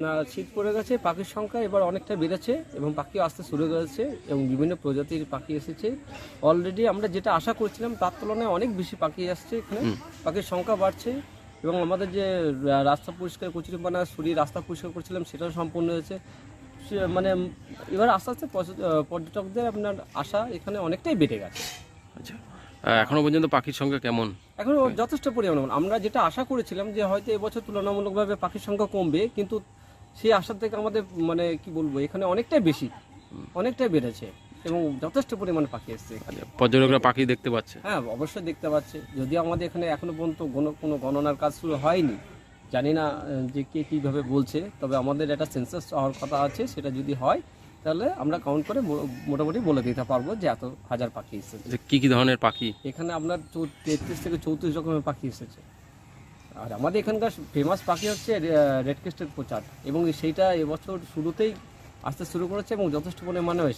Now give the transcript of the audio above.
না শীত পড়ে গেছে পাখির সংখ্যা এবার অনেকটা বেড়েছে এবং পাখি আসতে শুরু করেছে এবং বিভিন্ন প্রজাতির পাখি এসেছে। অলরেডি আমরা যেটা আশা করছিলাম তার তুলনায় অনেক বেশি পাখি আসছে এখানে। পাখির সংখ্যা বাড়ছে এবং আমাদের যে রাস্তা পরিষ্কার কচুরিপানা সরি রাস্তা পরিষ্কার করছিলাম সেটাও সম্পূর্ণ হয়েছে। মানে এবার আস্তে আস্তে পর্যটকদের আপনার আশা এখানে অনেকটাই বেড়ে গেছে। আচ্ছা। আহ, এখনও পর্যন্ত পাখির সংখ্যা কেমন? এখন যথেষ্ট পরিমাণ। আমরা যেটা আশা করেছিলাম যে হয়তো এবছর তুলনামূলকভাবে পাখির সংখ্যা কমবে কিন্তু সেই আশা থেকে আমাদের মানে কি বলব এখানে অনেকটাই বেশি অনেকটাই বেড়েছে এবং যথেষ্ট পরিমাণে পাখি এসছে এখানে। আচ্ছা, পর্যটকরা পাখি দেখতে পাচ্ছে? হ্যাঁ অবশ্যই দেখতে পাচ্ছে। যদিও আমাদের এখানে এখনও পর্যন্ত গণ- কোনো গণনার কাজ শুরু হয়নি। জানি না যে কে কীভাবে বলছে তবে আমাদের একটা সেন্সাস হওয়ার কথা আছে সেটা যদি হয় তাহলে আমরা কাউন্ট করে মোটামুটি বলে দিতে পারব যে এত হাজার পাখি এসেছে। যে কি কি ধরনের পাখি? এখানে আপনার তেত্রিশ থেকে চৌত্রিশ রকমের পাখি এসেছে। আর আমাদের এখানকার ফেমাস পাখি হচ্ছে রেড ক্রেস্টের প্রচার এবং সেইটা এবছর শুরুতেই আসতে শুরু করেছে এবং যথেষ্ট পরিমাণে